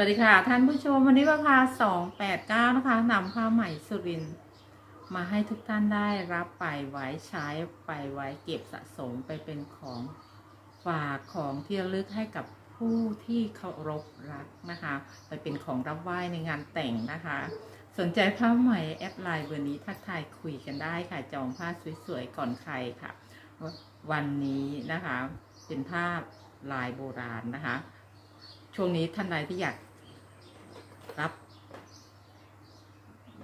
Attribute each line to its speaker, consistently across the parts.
Speaker 1: วัสดีค่ะ ท่านผู้ชมวันนี้ราคา289นะคะนำผ้าไหมสุรินมาให้ทุกท่านได้รับไปไว้ใช้ไปไว้เก็บสะสมไปเป็นของฝากของที่ระลึกให้กับผู้ที่เคารพรักนะคะ ไปเป็นของรับไหว้ในงานแต่งนะคะ สนใจผ้าไหมแอดไลน์เบอร์นี้ทักทายคุยกันได้ค่ะจองผ้าสวยๆก่อนใครค่ะ วันนี้นะคะเป็นภาพลายโบราณนะคะ ช่วงนี้ท่านใดที่อยากรับ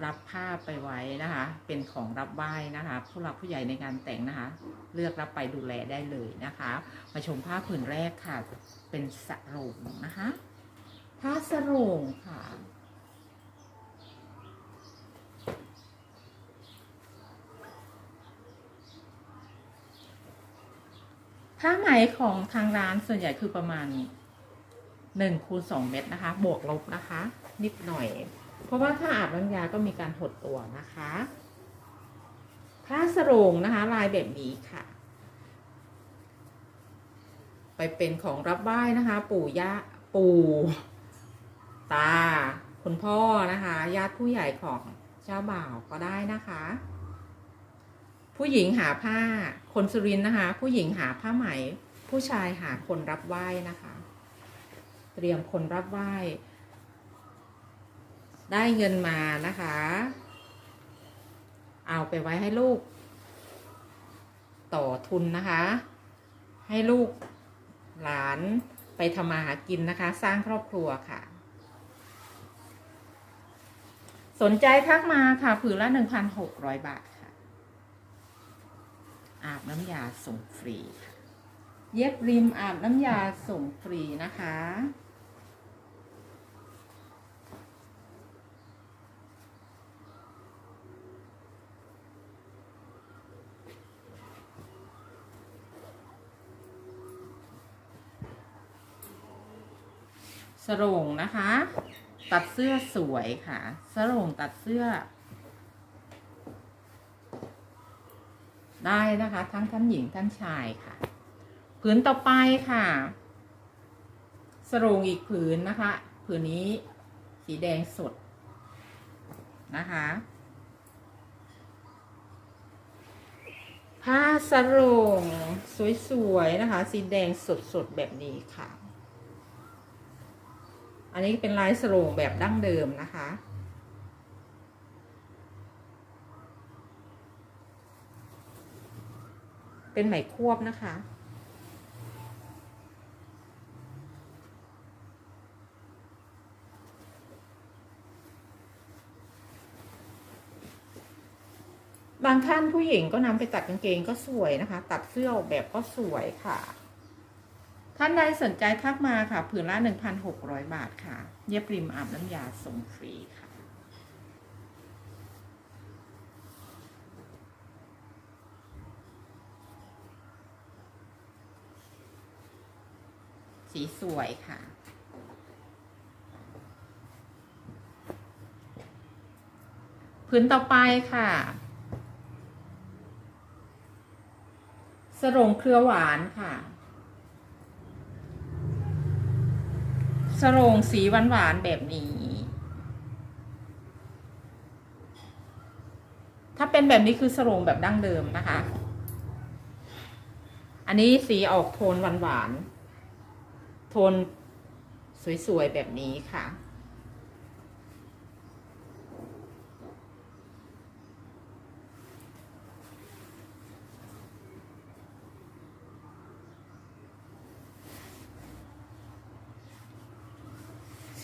Speaker 1: รับผ้าไปไว้นะคะ เป็นของรับไหว้นะคะ ผู้หลักผู้ใหญ่ในงานแต่งนะคะ เลือกรับไปดูแลได้เลยนะคะ มาชมผ้าผืนแรกค่ะ เป็นสโรงนะคะผ้าสโรงค่ะผ้าไหมของทางร้านส่วนใหญ่คือประมาณหนึ่งคูณสองเม็ดนะคะ บวกลบนะคะ นิดหน่อย เพราะว่าถ้าอาบน้ำยาก็มีการหดตัวนะคะผ้าสรงนะคะ ลายแบบนี้ค่ะ ไปเป็นของรับไหว้นะคะ ปู่ย่าปู่ ตา คุณพ่อนะคะญาติผู้ใหญ่ของเจ้าบ่าวก็ได้นะคะ ผู้หญิงหาผ้า คนสุรินนะคะ ผู้หญิงหาผ้าไหม ผู้ชายหาคนรับไหว้นะคะ เตรียมคนรับไหว้ ได้เงินมานะคะ เอาไปไว้ให้ลูก ต่อทุนนะคะ ให้ลูกหลานไปทำมาหากินนะคะ สร้างครอบครัวค่ะ สนใจทักมาค่ะผืนละหนึ่งพันหกร้อยบาทค่ะ อาบน้ำยาส่งฟรีค่ะเย็บริมอาบน้ำยาส่งฟรีนะคะ สรงนะคะ ตัดเสื้อสวยค่ะ สรงตัดเสื้อ ได้นะคะ ทั้งท่านหญิงท่านชายค่ะผืนต่อไปค่ะ สรงอีกผืนนะคะผืนนี้สีแดงสดนะคะผ้าสรงสวยๆนะคะ สีแดงสดๆแบบนี้ค่ะ อันนี้เป็นลายสโรงแบบดั้งเดิมนะคะ เป็นไหมควบนะคะ บางท่านผู้หญิงก็นำไปตัดกางเกงก็สวยนะคะ ตัดเสื้อออกแบบก็สวยค่ะ ท่านใดสนใจทักมาค่ะ ผืนละ 1,600 บาทค่ะ เย็บริมอาบน้ำยาส่งฟรีค่ะ สีสวยค่ะผืนต่อไปค่ะสรงเครือหวานค่ะ สโรงสีหวานหวานๆแบบนี้ ถ้าเป็นแบบนี้คือสโรงแบบดั้งเดิมนะคะ อันนี้สีออกโทนหวานหวานๆโทนสวยๆแบบนี้ค่ะ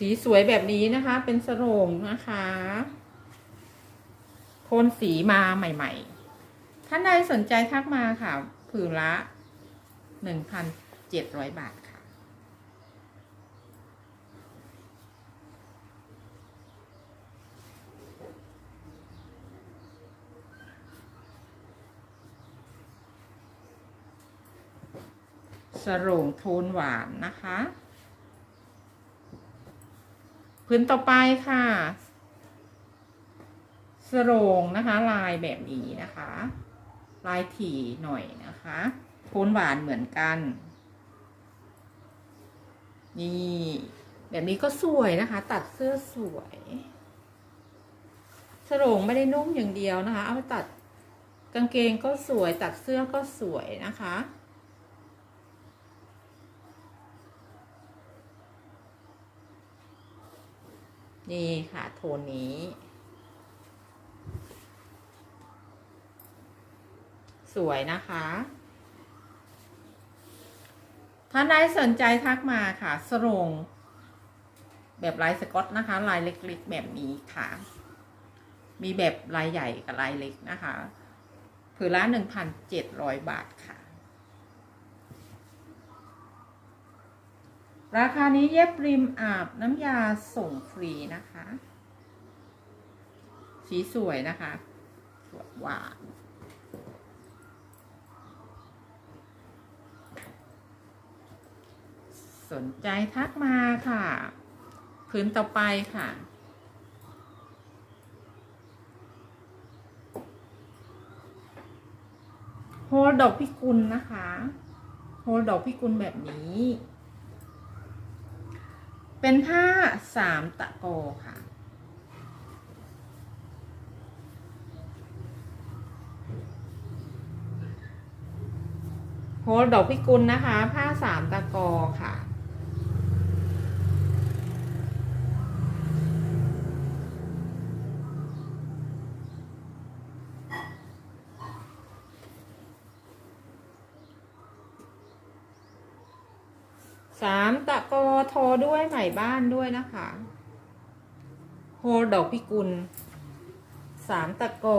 Speaker 1: สีสวยแบบนี้นะคะ เป็นสโรงนะคะโทนสีมาใหม่ ๆ ท่านใดสนใจทักมาค่ะ ผืนละหนึ่งพันเจ็ดร้อยบาทค่ะสโรงโทนหวานนะคะ พื้นต่อไปค่ะสโรงนะคะ ลายแบบนี้นะคะ ลายถี่หน่อยนะคะโทนหวานเหมือนกัน นี่ แบบนี้ก็สวยนะคะ ตัดเสื้อสวยสโรงไม่ได้นุ่มอย่างเดียวนะคะ เอาไปตัดกางเกงก็สวยตัดเสื้อก็สวยนะคะ นี่ค่ะโทนนี้ สวยนะคะ ถ้าได้สนใจทักมาค่ะ สรงแบบลายสกอตนะคะ ลายเล็กๆ แบบนี้ค่ะ มีแบบลายใหญ่กับลายเล็กนะคะ ผืนละหนึ่งพันเจ็ดร้อยบาทค่ะ ราคานี้เย็บริมอาบน้ำยาส่งฟรีนะคะ สีสวยนะคะสวยหวานสนใจทักมาค่ะพื้นต่อไปค่ะ โฮลดอกพิกุลนะคะ โฮลดอกพิกุลแบบนี้ เป็นผ้าสามตะโกค่ะโฮลดอกพิกุลนะคะ ผ้าสามตะกอค่ะ สามตะกอโทด้วยใหม่บ้านด้วยนะคะโฮดอกพิกุลสามตะกอ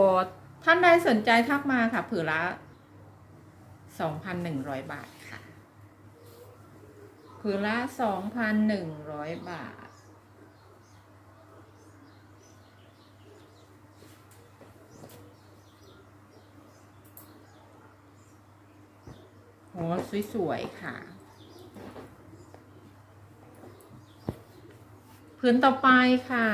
Speaker 1: ท่านใดสนใจทักมาค่ะผือละสองพันหนึ่งร้อยบาทค่ะผืนละสองพันหนึ่งร้อยบาท โหสวยๆค่ะ พื้นต่อไปค่ะ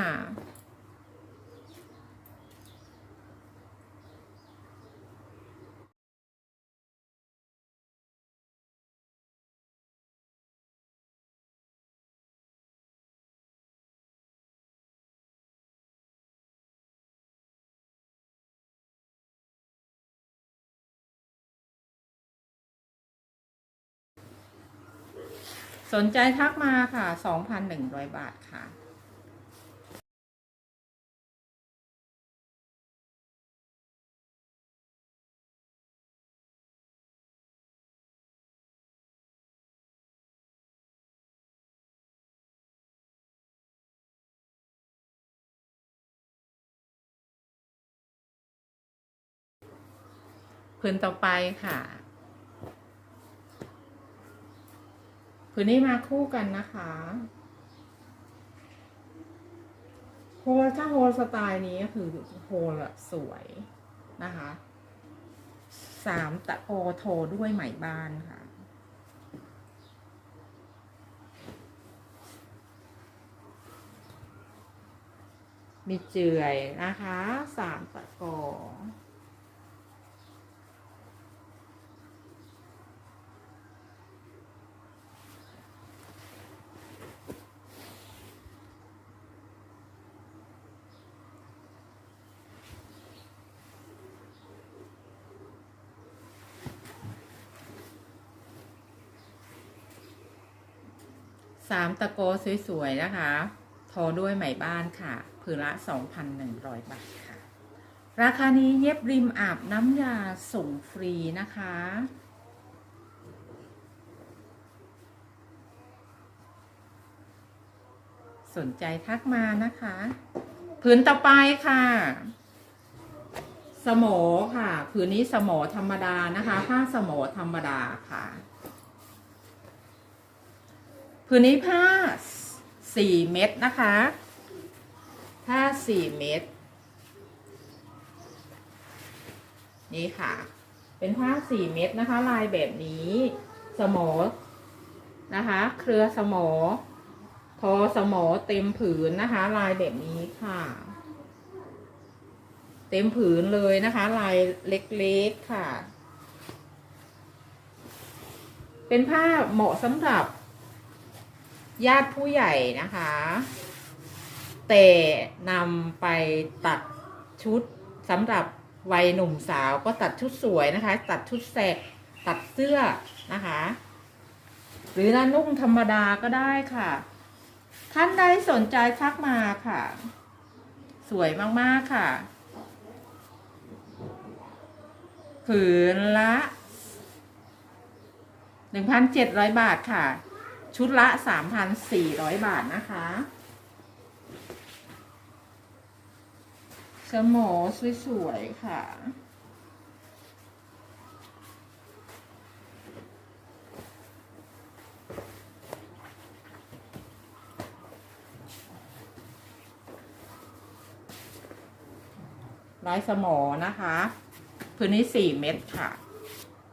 Speaker 1: สนใจทักมาค่ะ 2,100 บาทค่ะ พื้นต่อไปค่ะผืนนี้มาคู่กันนะคะโฮลถ้าโฮลสไตล์นี้ก็คือโฮลสวยนะคะสามตะโกโทด้วยไหมบ้านค่ะมีเจือยนะคะสามตะกอ สามตะโกสวยๆนะคะ ทอด้วยไหมบ้านค่ะ ผืนละ 2,100 บาทค่ะ ราคานี้เย็บริมอาบน้ำยาส่งฟรีนะคะ สนใจทักมานะคะ ผืนต่อไปค่ะ สมอค่ะ ผืนนี้สมอธรรมดานะคะ ผ้าสมอธรรมดาค่ะ ผืนนี้ผ้าสี่เม็ดนะคะผ้าสี่เม็ดนี่ค่ะ เป็นผ้าสี่เม็ดนะคะ ลายแบบนี้ สมอนะคะ เครือสมอ ทอสมอเต็มผืนนะคะ ลายแบบนี้ค่ะ เต็มผืนเลยนะคะ ลายเล็กๆค่ะ เป็นผ้าเหมาะสำหรับ ญาติผู้ใหญ่นะคะ แต่นำไปตัดชุดสำหรับวัยหนุ่มสาวก็ตัดชุดสวยนะคะ ตัดชุดแสกตัดเสื้อนะคะ หรือจะนุ่งธรรมดาก็ได้ค่ะ ท่านใดสนใจทักมาค่ะ สวยมากๆค่ะผืนละ1,700บาทค่ะ ชุดละ 3,400 บาทนะคะสมอสวยๆค่ะ ลายสมอนะคะ พื้นนี้สี่เม็ดค่ะ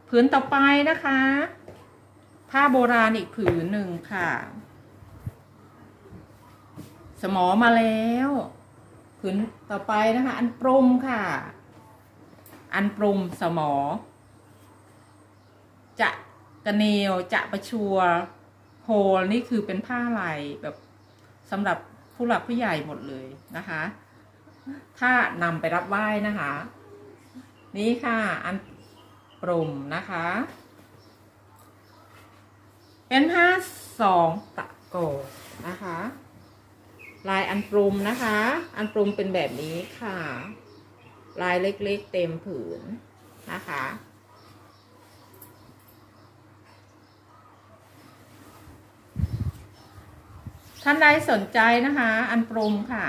Speaker 1: พื้นต่อไปนะคะ ผ้าโบราณอีกผืนหนึ่งค่ะ สมอมาแล้ว ผืนต่อไปนะคะ อันปรมค่ะ อันปรมสมอ จะกระเนวจะประชัวโฮลนี่คือเป็นผ้าลายแบบสำหรับผู้หลักผู้ใหญ่หมดเลยนะคะ ถ้านำไปรับไหว้นะคะ นี่ค่ะอันปรมนะคะ เป็นผ้าสองตะโกนะคะ ลายอันปรุมนะคะ อันปรุมเป็นแบบนี้ค่ะ ลายเล็กๆเต็มผืนนะคะท่านใดสนใจนะคะ อันปรุมค่ะ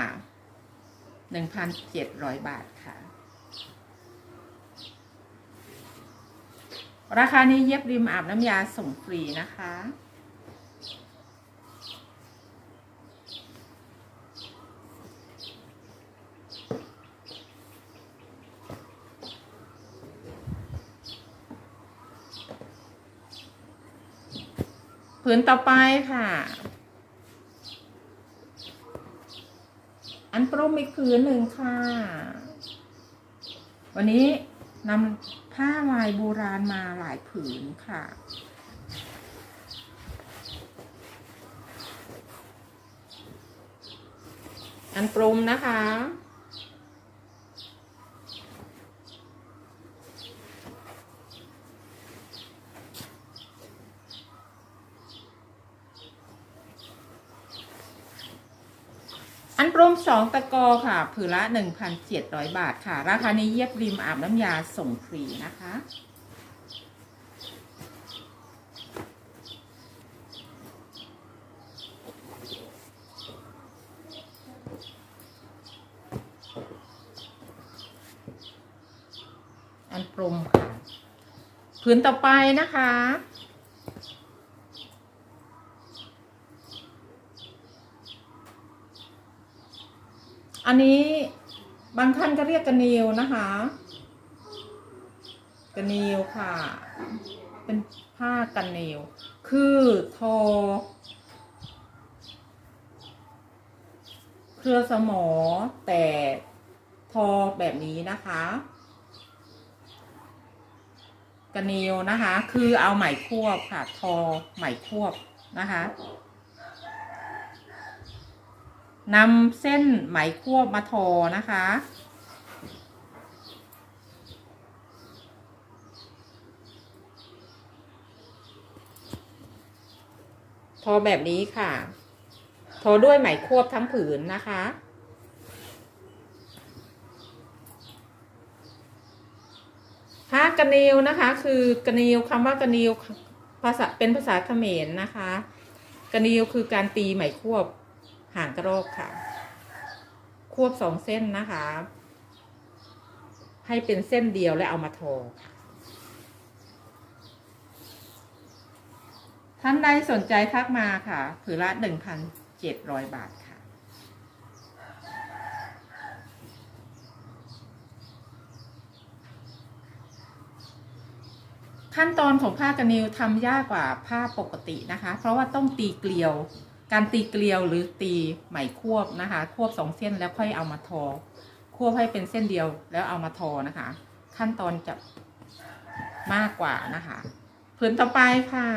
Speaker 1: หนึ่งพันเจ็ดร้อยบาทค่ะ ราคานี้เย็บริมอาบน้ำยาส่งฟรีนะคะ ผืนต่อไปค่ะ อันโปรมอีกผืนหนึ่งค่ะ วันนี้ นำผ้าลายโบราณมาหลายผืนค่ะ อันปรุมนะคะ รุมสองตะกอค่ะ ผืนละ 1,700 บาทค่ะ ราคานี้เย็บริมอาบน้ำยาส่งฟรีนะคะ อันปรมค่ะ ผืนต่อไปนะคะ อันนี้บางท่านก็เรียกกระนียวนะคะกระนียวค่ะ เป็นผ้ากันนียวคือทอ เครือสมอแต่ทอแบบนี้นะคะกระนียวนะคะ คือเอาไหมควบค่ะ ทอไหมควบนะคะ นำเส้นไหมควบมาทอนะคะ ทอแบบนี้ค่ะ ทอด้วยไหมควบทั้งผืนนะคะผ้ากระเนียวนะคะ คือกระเนียวคำว่ากระเนียวภาษาเป็นภาษาเขมรนะคะ กระเนียวคือการตีไหมควบ หางกระรอกค่ะ ควบสองเส้นนะคะ ให้เป็นเส้นเดียวและเอามาทอค่ะ ท่านใดสนใจทักมาค่ะผืนละหนึ่งพันเจ็ดร้อยบาทค่ะ ขั้นตอนของผ้ากระนิวทำยากกว่าผ้าปกตินะคะ เพราะว่าต้องตีเกลียว การตีเกลียวหรือตีไหมควบนะคะ ควบสองเส้นแล้วค่อยเอามาทอ ควบให้เป็นเส้นเดียวแล้วเอามาทอนะคะ ขั้นตอนจะมากกว่านะคะผืนต่อไปค่ะ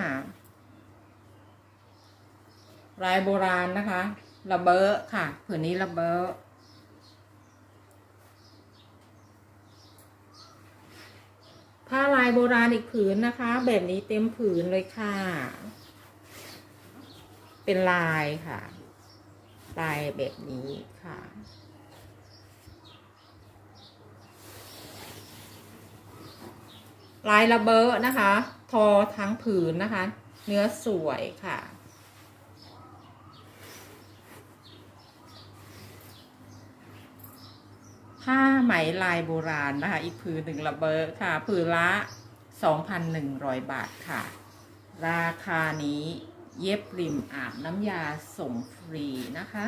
Speaker 1: ลายโบราณนะคะระเบ้อค่ะผืนนี้ระเบ้อผ้าลายโบราณอีกผืนนะคะ แบบนี้เต็มผืนเลยค่ะ เป็นลายค่ะ ลายแบบนี้ค่ะ ลายระเบ้อนะคะ ทอทั้งผืนนะคะ เนื้อสวยค่ะผ้าไหมลายโบราณนะคะ อีกผืนหนึ่งระเบ้อค่ะ ผืนละ 2,100 บาทค่ะ ราคานี้ เย็บริมอาบน้ำยาส่งฟรีนะคะ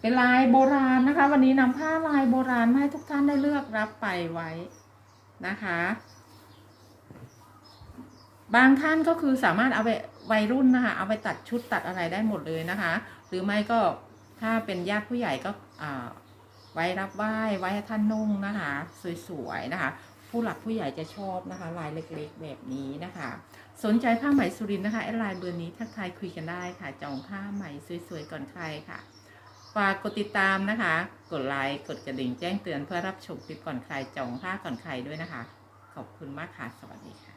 Speaker 1: เป็นลายโบราณนะคะ วันนี้นำผ้าลายโบราณมาให้ทุกท่านได้เลือกรับไปไว้นะคะ บางท่านก็คือสามารถเอาไปวัยรุ่นนะคะ เอาไปตัดชุดตัดอะไรได้หมดเลยนะคะ หรือไม่ก็ถ้าเป็นญาติผู้ใหญ่ก็อ่าไว้รับไหว้ไว้ให้ท่านนุ่งนะคะ สวยๆนะคะ ผู้หลักผู้ใหญ่จะชอบนะคะลายเล็กๆแบบนี้นะคะ สนใจผ้าไหมสุรินนะคะแอดไลน์เบอร์นี้ทักทายคุยกันได้ค่ะ จองผ้าไหมสวยๆก่อนใครค่ะฝากกดติดตามนะคะ กดไลค์กดกระดิ่งแจ้งเตือนเพื่อรับชมคลิปก่อนใครจองผ้าก่อนใครด้วยนะคะ ขอบคุณมากค่ะ สวัสดีค่ะ